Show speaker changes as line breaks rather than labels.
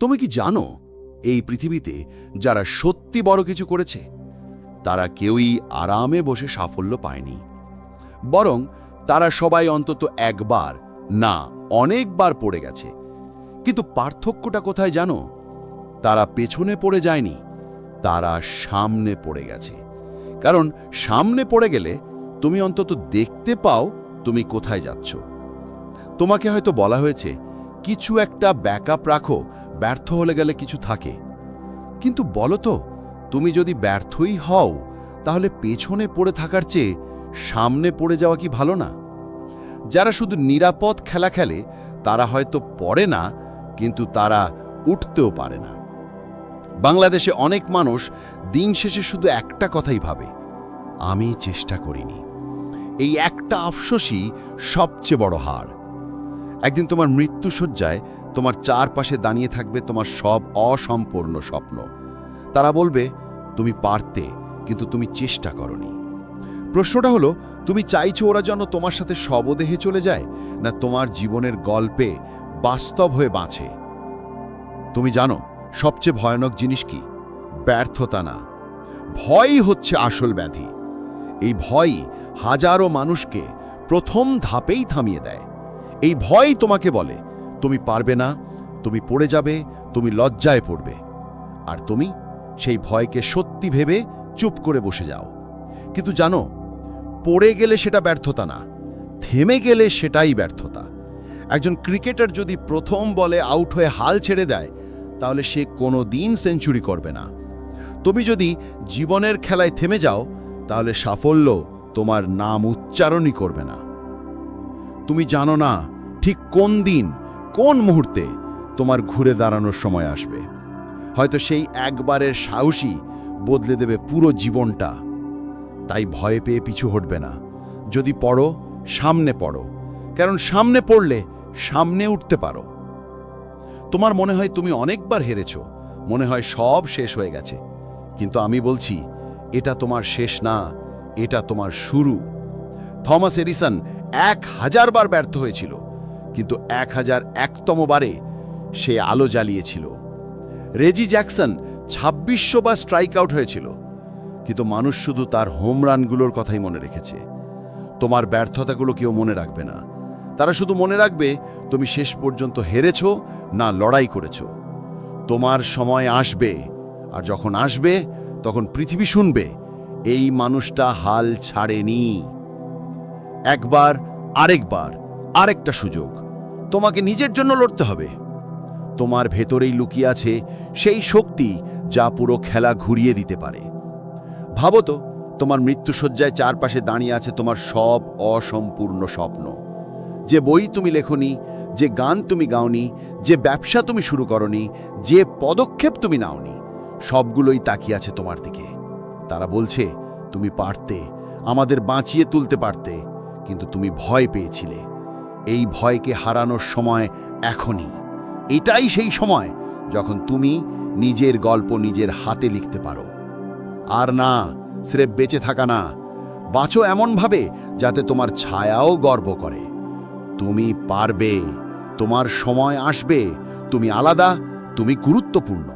তুমি কি জানো, এই পৃথিবীতে যারা সত্যি বড় কিছু করেছে, তারা কেউই আরামে বসে সাফল্য পায়নি। বরং তারা সবাই অন্তত একবার, না, অনেকবার পড়ে গেছে। কিন্তু পার্থক্যটা কোথায় জানো? তারা পেছনে পড়ে যায়নি, তারা সামনে পড়ে গেছে। কারণ সামনে পড়ে গেলে তুমি অন্তত দেখতে পাও তুমি কোথায় যাচ্ছ। তোমাকে হয়তো বলা হয়েছে কিছু একটা ব্যাকআপ রাখো, ব্যর্থ হলে গেলে কিছু থাকে। কিন্তু বলো তো, তুমি যদি ব্যর্থই হও, তাহলে পেছনে পড়ে থাকার চেয়ে সামনে পড়ে যাওয়া কি ভালো না? যারা শুধু নিরাপদ খেলা খেলে, তারা হয়তো পড়ে না, কিন্তু তারা উঠতেও পারে না। বাংলাদেশে অনেক মানুষ দিন শেষে শুধু একটা কথাই ভাবে, আমি চেষ্টা করিনি। এই একটা আফসোসই সবচেয়ে বড় হার। একদিন তোমার মৃত্যুসজ্জায় তোমার চারপাশে দাঁড়িয়ে থাকবে তোমার সব অসম্পূর্ণ স্বপ্ন। তারা বলবে, তুমি পারতে, কিন্তু তুমি চেষ্টা করনি। প্রশ্নটা হলো, তুমি চাইছো ওরা যেন তোমার সাথে শবদেহে চলে যায়, না তোমার জীবনের গল্পে বাস্তব হয়ে বাঁচে? তুমি জানো, সবচেয়ে ভয়ানক জিনিস কি? ব্যর্থতা না। ভয়ই হচ্ছে আসল ব্যাধি। এই ভয়ই হাজারো মানুষকে প্রথম ধাপেই থামিয়ে দেয়। এই ভয়ই তোমাকে বলে, তুমি পারবে না, তুমি পড়ে যাবে, তুমি লজ্জায় পড়বে। আর তুমি সেই ভয়কে সত্যি ভেবে চুপ করে বসে যাও। কিন্তু জানো, পড়ে গেলে সেটা ব্যর্থতা না, থেমে গেলে সেটাই ব্যর্থতা। একজন ক্রিকেটার যদি প্রথম বলে আউট হয়ে হাল ছেড়ে দেয়, তাহলে সে কোনো দিন সেঞ্চুরি করবে না। তুমি যদি জীবনের খেলায় থেমে যাও, তাহলে সাফল্য তোমার নাম উচ্চারণই করবে না। তুমি জানো না ঠিক কোন দিন, কোন মুহূর্তে তোমার ঘুরে দাঁড়ানোর সময় আসবে। হয়তো সেই একবারের সাহসী বদলে দেবে পুরো জীবনটা। তাই ভয় পেয়ে পিছু হটবে না। যদি পড়ো, সামনে পড়ো। কারণ সামনে পড়লে সামনে উঠতে পারো। তোমার মনে হয় তুমি অনেকবার হেরেছ। মনে হয় সব শেষ হয়ে গেছে। কিন্তু আমি বলছি, এটা তোমার শেষ না, এটা তোমার শুরু। থমাস এডিসন এক হাজার বার ব্যর্থ হয়েছিল, কিন্তু এক হাজার একতম বারে সে আলো জ্বালিয়েছিল। রেজি জ্যাকসন ছাব্বিশশো বার স্ট্রাইক আউট হয়েছিল, কিন্তু মানুষ শুধু তার হোম রানগুলোর কথাই মনে রেখেছে। তোমার ব্যর্থতাগুলো কেউ মনে রাখবে না। তারা শুধু মনে রাখবে, তুমি শেষ পর্যন্ত হেরেছ না লড়াই করেছ। তোমার সময় আসবে, আর যখন আসবে, তখন পৃথিবী শুনবে, এই মানুষটা হাল ছাড়েনি। একবার, আরেকবার, আরেকটা সুযোগ। তোমাকে নিজের জন্য লড়তে হবে। তোমার ভেতরেই লুকিয়ে আছে সেই শক্তি যা পুরো খেলা ঘুরিয়ে দিতে পারে। ভাবো তো, তোমার মৃত্যুসজ্জায় চারপাশে দাঁড়িয়ে আছে তোমার সব অসম্পূর্ণ স্বপ্ন। যে বই তুমি লেখনি, যে গান তুমি গাওনি, যে ব্যবসা তুমি শুরু করনি, যে পদক্ষেপ তুমি নাওনি, সবগুলোই তাকিয়ে আছে তোমার দিকে। তারা বলছে, তুমি পারতে, আমাদের বাঁচিয়ে তুলতে পারতে কিন্তু তুমি ভয় পেয়েছিলে। এই ভয়কে হারানোর সময় এখনই। এটাই সেই সময় যখন তুমি নিজের গল্প নিজের হাতে লিখতে পারো। আর না, স্রেফ বেঁচে থাকা না। বাঁচো এমনভাবে যাতে তোমার ছায়াও গর্ব করে। তুমি পারবে, তোমার সময় আসবে, তুমি আলাদা, তুমি গুরুত্বপূর্ণ।